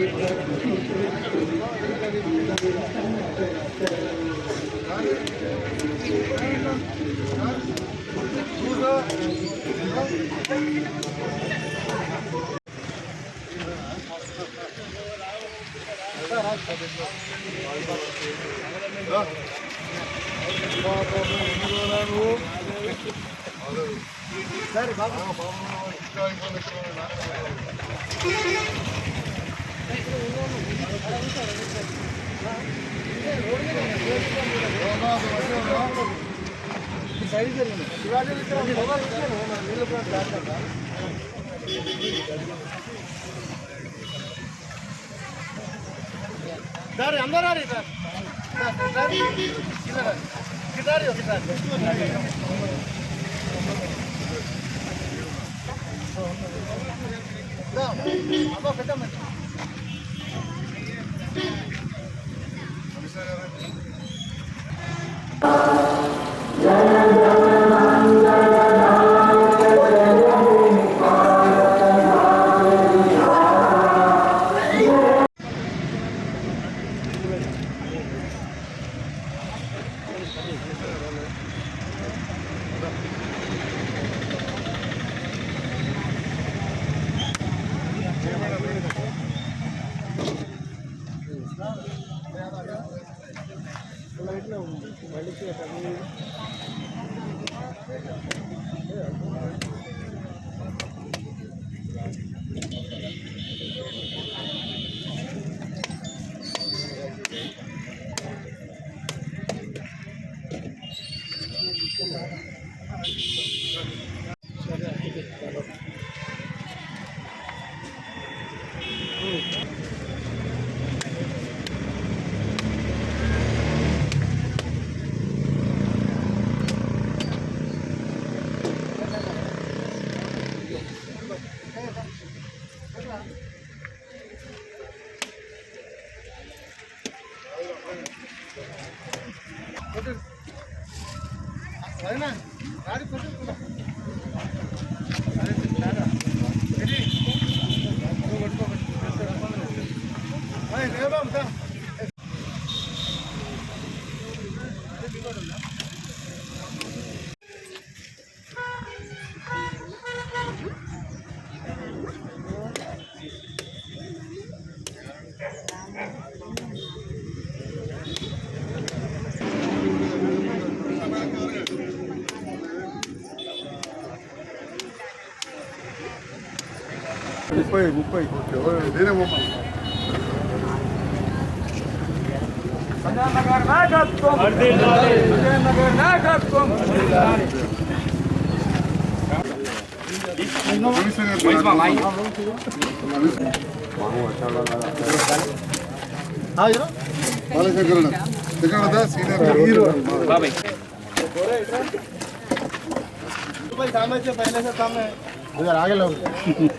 తిరిగి తీయాలని కలుద్దాం సార్ ముప్పై రారీ సార్. సార్ బాలశంకరణ ఎక్కడ సీనియర్ హీరో What is రాదు राजीव भाई తీసుకో డాక్టర్ సాబ్ వచ్చిన డాక్టర్ సాబ్ రారే సార్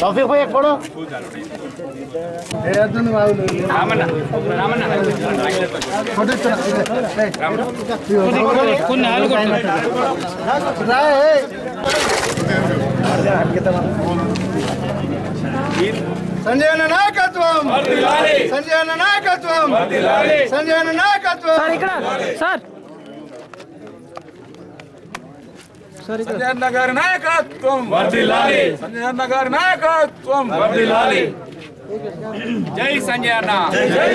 తౌఫీక్ భాయ్ ఎక్కడో సంజయ్ అన్న నాయకత్వం. సంజయ్ నాయకత్వం. సంజయ్ నాయకత్వం. సార్. సంజయ్ నగర్ నాయకత్వం. వర్ధిల్లాలి సంజయ్ నగర్ నాయకత్వం. వర్ధిల్లాలి జై జై జై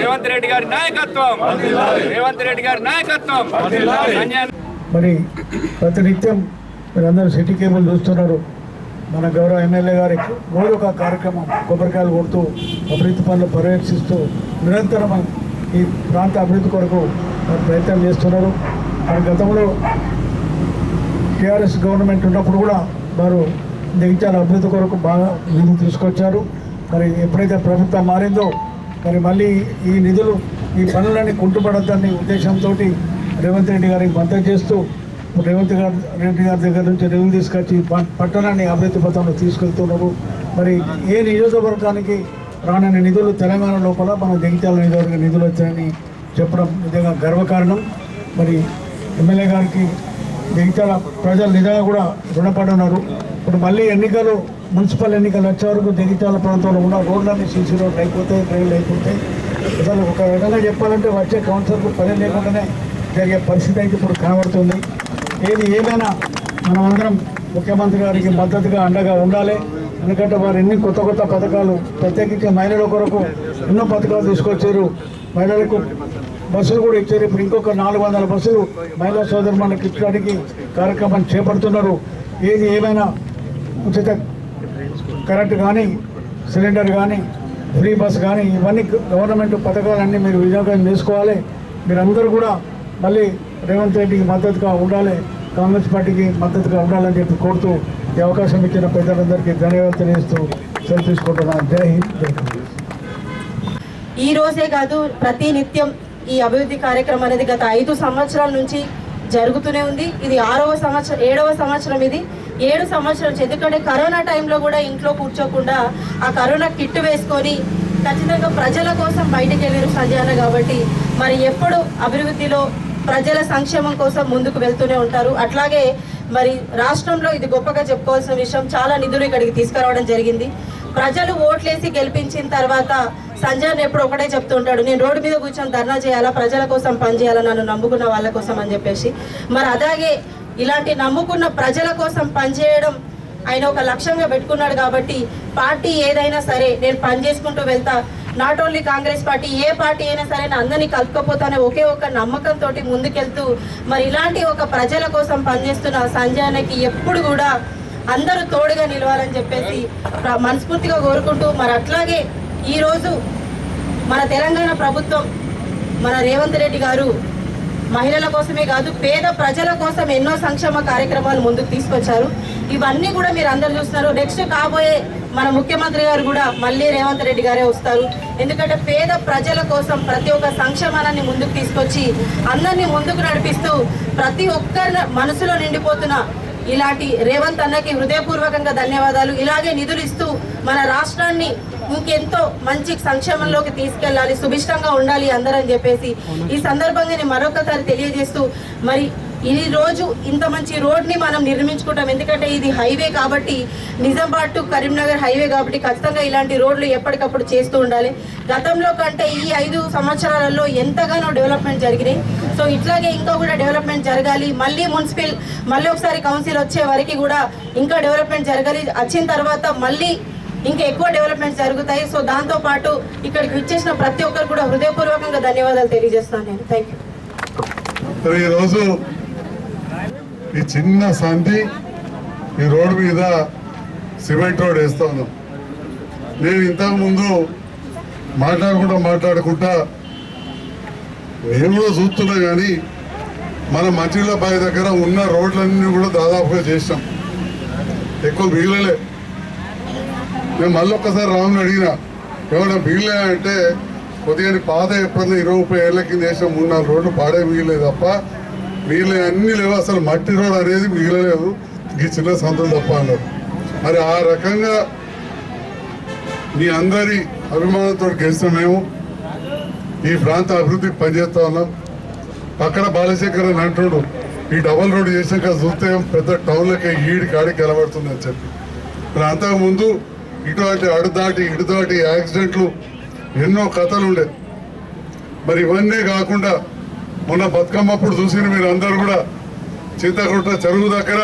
రేవంత్ రెడ్డి గారి నాయకత్వం. రేవంత్ రెడ్డి గారి నాయకత్వం. మరి ప్రతినిత్యం మీరందరూ సిటీ కేబుల్ చూస్తున్నారు. మన గౌరవ ఎమ్మెల్యే గారి ఒక కార్యక్రమం కొబ్బరికాయలు కొడుతూ అభివృద్ధి పనులు పర్యవేక్షిస్తూ నిరంతరం ఈ ప్రాంత అభివృద్ధి కొరకు వారు ప్రయత్నం చేస్తున్నారు. మరి గతంలో టీఆర్ఎస్ గవర్నమెంట్ ఉన్నప్పుడు కూడా వారు జగిత్యాల అభివృద్ధి కొరకు బాగా నిధులు తీసుకొచ్చారు. మరి ఎప్పుడైతే ప్రభుత్వం మారిందో మరి మళ్ళీ ఈ నిధులు ఈ పనులన్నీ కుంటుపడద్దని ఉద్దేశంతో రేవంత్ రెడ్డి గారికి మద్దతు చేస్తూ రేవంత్ గారి రెడ్డి గారి దగ్గర నుంచి నిధులు తీసుకొచ్చి ప- పట్టణాన్ని అభివృద్ధి పథంలో తీసుకెళ్తున్నారు. మరి ఏ నియోజకవర్గానికి రానున్న నిధులు తెలంగాణ లోపల మన జగిత్యాల నిధులు నిధులు వచ్చాయని చెప్పడం నిజంగా గర్వకారణం. మరి ఎమ్మెల్యే గారికి జగిత్యాల ప్రజలు నిజంగా కూడా రుణపడున్నారు ఇప్పుడు మళ్ళీ ఎన్నికలు మున్సిపల్ ఎన్నికలు వచ్చే వరకు జగిత్యాల ప్రాంతంలో ఉన్న రోడ్లన్నీ సీసీ రోడ్లు అయిపోతాయి ట్రైన్లు అయిపోతాయి. అసలు ఒక రకంగా చెప్పాలంటే వచ్చే కౌన్సిల్కు పని లేకుండానే జరిగే పరిస్థితి అయితే ఇప్పుడు కనబడుతుంది. ఏది ఏమైనా మనమందరం ముఖ్యమంత్రి గారికి మద్దతుగా అండగా ఉండాలి. ఎందుకంటే వారు ఎన్ని కొత్త కొత్త పథకాలు ప్రత్యేకించి మహిళల కొరకు ఎన్నో పథకాలు తీసుకొచ్చారు. మహిళలకు బస్సులు కూడా ఇచ్చారు. ఇప్పుడు ఇంకొక నాలుగు వందల బస్సులు మహిళా సోదరు మనకి ఇచ్చడానికి కార్యక్రమం చేపడుతున్నారు. ఏది ఏమైనా ఉచిత కరెంట్ కానీ సిలిండర్ కానీ ఫ్రీ బస్ కానీ ఇవన్నీ గవర్నమెంట్ పథకాలన్నీ మీరు వినియోగం చేసుకోవాలి. మీరందరూ కూడా మళ్ళీ రేవంత్ రెడ్డికి మద్దతుగా ఉండాలి. కాంగ్రెస్ పార్టీకి మద్దతుగా ఉండాలని చెప్పి కోరుతూ ఈ అవకాశం ఇచ్చిన పెద్దలందరికీ ధన్యవాదాలు తెలియజేస్తూ సెలవు తీసుకుంటున్నాను. జై హింద్ జై ఈ రోజే కాదు ప్రతి నిత్యం ఈ అభివృద్ధి కార్యక్రమం అనేది గత ఐదు సంవత్సరాల నుంచి జరుగుతూనే ఉంది. ఇది ఆరవ సంవత్సరం ఏడవ సంవత్సరం ఇది. ఏడు సంవత్సరం ఎందుకంటే కరోనా టైంలో కూడా ఇంట్లో కూర్చోకుండా ఆ కరోనా కిట్ వేసుకొని ఖచ్చితంగా ప్రజల కోసం బయటికి వెళ్ళారు సంజయన కాబట్టి మరి ఎప్పుడు అభివృద్ధిలో ప్రజల సంక్షేమం కోసం ముందుకు వెళ్తూనే ఉంటారు. అట్లాగే మరి రాష్ట్రంలో ఇది గొప్పగా చెప్పుకోవాల్సిన విషయం చాలా నిధులు ఇక్కడికి తీసుకురావడం జరిగింది. ప్రజలు ఓట్లేసి గెలిపించిన తర్వాత సంజయ్ ఎప్పుడు ఒకటే చెప్తుంటాడు నేను రోడ్డు మీద కూర్చొని ధర్నా చేయాలా ప్రజల కోసం పనిచేయాలా నన్ను నమ్ముకున్న వాళ్ళ కోసం అని చెప్పేసి. మరి అలాగే ఇలాంటి నమ్ముకున్న ప్రజల కోసం పనిచేయడం ఆయన ఒక లక్ష్యంగా పెట్టుకున్నాడు కాబట్టి పార్టీ ఏదైనా సరే నేను పని చేసుకుంటూ వెళ్తా నాట్ ఓన్లీ కాంగ్రెస్ పార్టీ ఏ పార్టీ అయినా సరే నేను అందరినీ కలుపుకపోతానే ఒకే ఒక నమ్మకంతో ముందుకెళ్తూ మరి ఇలాంటి ఒక ప్రజల కోసం పనిచేస్తున్న సంజయ్ అన్నకి ఎప్పుడు కూడా అందరూ తోడుగా నిలవాలని చెప్పేసి మనస్ఫూర్తిగా కోరుకుంటూ మరి అట్లాగే ఈరోజు మన తెలంగాణ ప్రభుత్వం మన రేవంత్ రెడ్డి గారు మహిళల కోసమే కాదు పేద ప్రజల కోసం ఎన్నో సంక్షేమ కార్యక్రమాలు ముందుకు తీసుకొచ్చారు. ఇవన్నీ కూడా మీరు అందరు చూస్తున్నారు. నెక్స్ట్ కాబోయే మన ముఖ్యమంత్రి గారు కూడా మళ్ళీ రేవంత్ రెడ్డి గారే వస్తారు. ఎందుకంటే పేద ప్రజల కోసం ప్రతి ఒక్క సంక్షేమాన్ని ముందుకు తీసుకొచ్చి అందరినీ ముందుకు నడిపిస్తూ ప్రతి ఒక్కరి మనసులో నిండిపోతున్న ఇలాంటి రేవంత్ అన్నకి హృదయపూర్వకంగా ధన్యవాదాలు. ఇలాగే నిధులు ఇస్తూ మన రాష్ట్రాన్ని ఇంకెంతో మంచి సంక్షేమంలోకి తీసుకెళ్ళాలి సుభిష్టంగా ఉండాలి అందరని చెప్పేసి ఈ సందర్భంగా నేను మరొకసారి తెలియజేస్తూ మరి ఈ రోజు ఇంత మంచి రోడ్ని మనం నిర్మించుకుంటాం. ఎందుకంటే ఇది హైవే కాబట్టి నిజామాబాద్ టు కరీంనగర్ హైవే కాబట్టి ఖచ్చితంగా ఇలాంటి రోడ్లు ఎప్పటికప్పుడు చేస్తూ ఉండాలి. గతంలో కంటే ఈ ఐదు సంవత్సరాలలో ఎంతగానో డెవలప్మెంట్ జరిగినాయి. సో ఇట్లాగే ఇంకా కూడా డెవలప్మెంట్ జరగాలి. మళ్ళీ మున్సిపల్ మళ్ళీ ఒకసారి కౌన్సిల్ వచ్చే వరకు కూడా ఇంకా డెవలప్మెంట్ జరగాలి. వచ్చిన తర్వాత మళ్ళీ ఇంకా ఎక్కువ డెవలప్మెంట్ జరుగుతాయి. సో దాంతో పాటు ఇక్కడికి విచ్చేసిన ప్రతి ఒక్కరు కూడా హృదయపూర్వకంగా ధన్యవాదాలు తెలియజేస్తాను నేను. థ్యాంక్ యూ ఈరోజు ఈ చిన్న సంధి ఈ రోడ్డు మీద సిమెంట్ రోడ్ వేస్తా ఉన్నాం. నేను ఇంతకుముందు మాట్లాడకుండా మాట్లాడుకుంటా మాట్లాడుకుంటా నేను కూడా చూస్తున్నా కానీ మన మంచిళ్ళ బావి దగ్గర ఉన్న రోడ్లన్నీ కూడా దాదాపుగా చేసినాం. ఎక్కువ మిగిలలే. నేను మళ్ళీ ఒక్కసారి రాముని అడిగిన ఏమన్నా మిగిలే అంటే కొద్దిగా పాత ఎప్పుడన్నా ఇరవై ముప్పై ఏళ్ళ కింద వేసిన మూడు నాలుగు రోడ్లు పాడే మిగిలేదు తప్ప మిగిలిన అన్ని లేవు? అసలు మట్టి రోడ్ అనేది మిగిలలేదు. ఈ చిన్న సంతం తప్ప అన్నారు. మరి ఆ రకంగా మీ అందరి అభిమానంతో గెలిచిన మేము ఈ ప్రాంత అభివృద్ధికి పనిచేస్తా ఉన్నాం. పక్కన బాలశేఖర్ అని అంటున్నాడు ఈ డబల్ రోడ్ చేసాక చూస్తే పెద్ద టౌన్లకి ఈడి కాడికి కలబడుతుంది అని చెప్పి. మరి అంతకుముందు ఇటువంటి అడు దాటి ఇటు దాటి యాక్సిడెంట్లు ఎన్నో కథలు ఉండే. మరి ఇవన్నీ కాకుండా మొన్న బతుకమ్మప్పుడు చూసిన మీరు అందరూ కూడా చింతకుంట చెరువు దగ్గర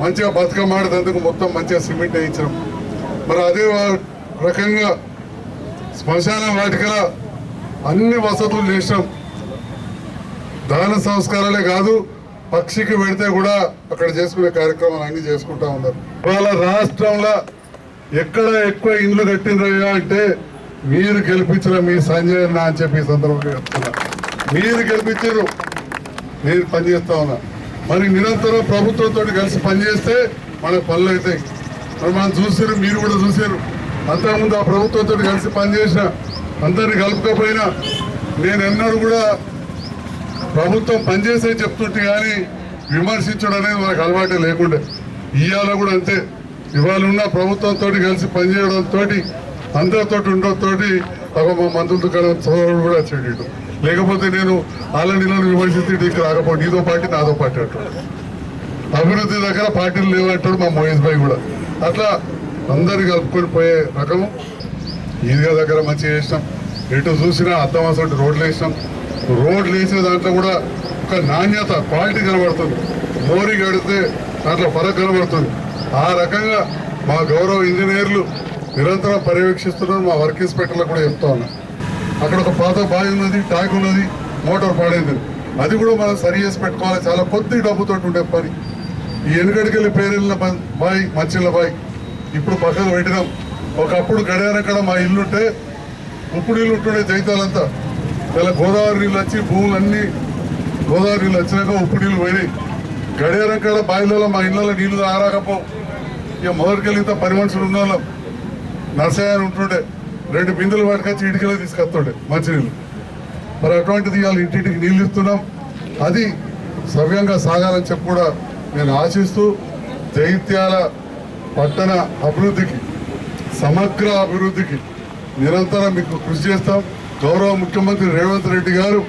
మంచిగా బతుకమ్మ ఆడేందుకు మొత్తం మంచిగా సిమెంట్ వేయించడం మరి అదే రకంగా శ్మశాన వాటికల అన్ని వసతులు చేసినాం. దాన సంస్కారాలే కాదు పక్షికి పెడితే కూడా అక్కడ చేసుకునే కార్యక్రమాలు అన్ని చేసుకుంటా ఉన్నారు. ఇవాళ రాష్ట్రంలో ఎక్కడ ఎక్కువ ఇండ్లు కట్టిండ్రయ్యా అంటే మీరు గెలిపించిన మీ సంజయ్ అన్న అని చెప్పి ఈ సందర్భంగా చెప్తున్నారు మీరు గెలిపించారు నేను పనిచేస్తా ఉన్నా. మరి నిరంతరం ప్రభుత్వంతో కలిసి పనిచేస్తే మన పనులు అవుతాయి. మరి మనం చూసారు మీరు కూడా చూసారు. అంతకుముందు ఆ ప్రభుత్వంతో కలిసి పనిచేసిన అందరిని కలుపుకపోయినా నేను ఎన్నడూ కూడా ప్రభుత్వం పనిచేసే చెప్తుంటే కానీ విమర్శించడం అనేది మనకు అలవాటే లేకుండే. ఇవాళ కూడా అంతే. ఇవాళ ఉన్న ప్రభుత్వంతో కలిసి పనిచేయడంతో అందరితో ఉండడంతో ఒక మా మంత్రుల దుకాణం కూడా వచ్చాడు లేకపోతే నేను వాళ్ళ నీళ్ళని విమర్శిస్తే ఇక్కడ రాకపోతే నీతో పార్టీ నాతో పార్టీ అంటాడు అభివృద్ధి దగ్గర పార్టీలు లేవంటాడు మా మోహేష్ భాయ్ కూడా. అట్లా అందరు కలుపుకొని పోయే రకము ఈద్గా దగ్గర మంచిగా చేసినాం. ఎటు చూసినా అర్థం అసలు రోడ్లు వేసినాం. రోడ్లు వేసిన దాంట్లో కూడా ఒక నాణ్యత క్వాలిటీ కనబడుతుంది. మోరీ కడితే దాంట్లో ఫరక్ కనబడుతుంది. ఆ రకంగా మా గౌరవ ఇంజనీర్లు నిరంతరం పర్యవేక్షిస్తున్నారు. మా వర్క్ ఇన్స్పెక్టర్లకు కూడా చెప్తా ఉన్నా. అక్కడ ఒక పాత బావి ఉన్నది ట్యాంక్ ఉన్నది మోటార్ పాడైంది. అది కూడా మనం సరి చేసి పెట్టుకోవాలి. చాలా కొద్ది డబ్బుతో ఉండే పని. ఈ వెనుకడికెళ్ళి పేరెళ్ళిన బాయ్ మంచిళ్ళ బాయ్ ఇప్పుడు పక్కన పెట్టినాం. ఒకప్పుడు గడియారక్కడ మా ఇల్లుంటే ఉప్పు నీళ్ళు ఉంటుండే జైతాలంతా. ఇలా గోదావరి నీళ్ళు వచ్చి భూములన్నీ గోదావరి నీళ్ళు వచ్చినాక ఉప్పు నీళ్ళు పోయినాయి. గడియారం కాడ బాయిలలో మా ఇళ్ళలో నీళ్ళు ఆరాకపో ఇక మొదటికెళ్ళి ఇంత పని మనుషులు ఉన్న వాళ్ళం నర్సయ్య ఉంటుండే. రెండు బిందులు పట్టుకొచ్చి ఇటుకలో తీసుకొస్తుండే మంచినీళ్ళు. మరి అటువంటిది ఇవాళ ఇంటింటికి నీళ్ళు ఇస్తున్నాం. అది సవ్యంగా సాగాలని చెప్పి కూడా నేను ఆశిస్తూ జైత్యాల పట్టణ అభివృద్ధికి సమగ్ర అభివృద్ధికి నిరంతరం మీకు కృషి చేస్తాం. గౌరవ ముఖ్యమంత్రి రేవంత్ రెడ్డి గారు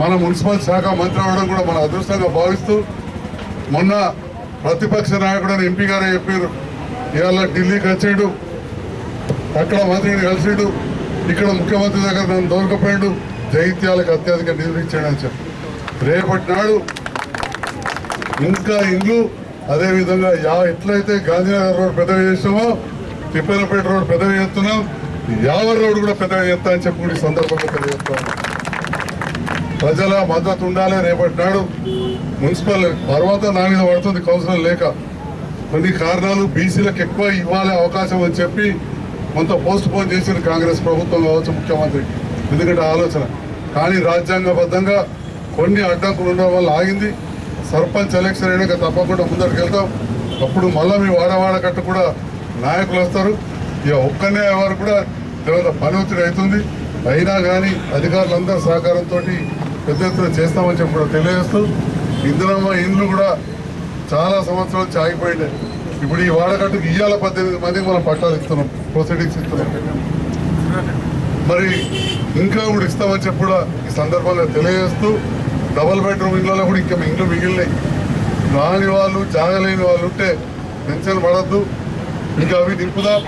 మన మున్సిపల్ శాఖ మంత్రి అవడం కూడా మన అదృష్టంగా భావిస్తూ మొన్న ప్రతిపక్ష నాయకుడు అని ఎంపీ గారే చెప్పారు ఇవాళ ఢిల్లీకి వచ్చేయడం అక్కడ మంత్రిని కలిసిడు. ఇక్కడ ముఖ్యమంత్రి దగ్గర నన్ను దొరకపోయాడు. జైత్యాలకు అత్యధిక నిధులు ఇచ్చాడు అని చెప్పి. రేపటి నాడు ఇంకా ఇండ్లు అదేవిధంగా యా ఎట్లయితే గాంధీనగర్ రోడ్ పెద్దగా చేసామో తిప్పలపేట రోడ్ పెద్దగా చేస్తున్నాం యావర్ రోడ్ కూడా పెద్దగా చేస్తా అని చెప్పి కూడా సందర్భంగా తెలియజేస్తాను ప్రజల మద్దతు ఉండాలి రేపటి నాడు. మున్సిపల్ తర్వాత నా మీద పడుతుంది కౌన్సిలర్ లేక. కొన్ని కారణాలు బీసీలకు ఎక్కువ ఇవ్వాలి అవకాశం అని చెప్పి కొంత పోస్ట్ పోన్ చేసిన కాంగ్రెస్ ప్రభుత్వం కావచ్చు ముఖ్యమంత్రి. ఎందుకంటే ఆలోచన. కానీ రాజ్యాంగబద్ధంగా కొన్ని అడ్డంకులు ఉండడం వల్ల ఆగింది. సర్పంచ్ ఎలక్షన్ అయినాక తప్పకుండా ముందరికి వెళ్తాం అప్పుడు మళ్ళీ మీ వాడవాడ కట్ట కూడా నాయకులు వస్తారు. ఇక ఒక్కనే వారు కూడా తర్వాత పని ఒత్తిడి అవుతుంది. అయినా కానీ అధికారులందరూ సహకారంతో పెద్ద ఎత్తున చేస్తామని చెప్పి కూడా తెలియజేస్తూ ఇందిరమ్మ ఇండ్లు కూడా చాలా సంవత్సరాలు చాగిపోయినాయి ఇప్పుడు ఈ వాడకట్టుకు ఇయ్యాల పద్దెనిమిది మందికి మనం పట్టాలు ఇస్తున్నాం ప్రొసీడింగ్స్ ఇస్తున్నాం. మరి ఇంకా కూడా ఇస్తామని చెప్పి కూడా ఈ సందర్భంగా తెలియజేస్తూ డబల్ బెడ్రూమ్ ఇళ్ళలో కూడా ఇంకా ఇండ్లు మిగిలినాయి. రాని వాళ్ళు జాగలేని వాళ్ళు ఉంటే టెన్షన్ పడద్దు. ఇంకా అవి నింపుదాం.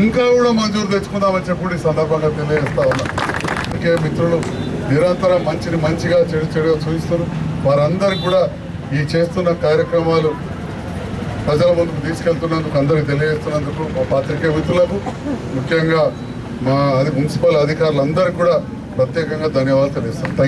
ఇంకా కూడా మంజూరు తెచ్చుకుందామని చెప్పి కూడా ఈ సందర్భంగా తెలియజేస్తా ఉన్నా. అందుకే మిత్రులు నిరంతరం మంచిని మంచిగా చెడు చెడుగా చూపిస్తారు వారందరికీ కూడా ఈ చేస్తున్న కార్యక్రమాలు ప్రజల ముందుకు తీసుకెళ్తున్నందుకు అందరికీ తెలియజేస్తున్నందుకు మా పాత్రికేయ మిత్రులకు ముఖ్యంగా మా అది మున్సిపల్ అధికారులందరికీ కూడా ప్రత్యేకంగా ధన్యవాదాలు తెలియజేస్తాం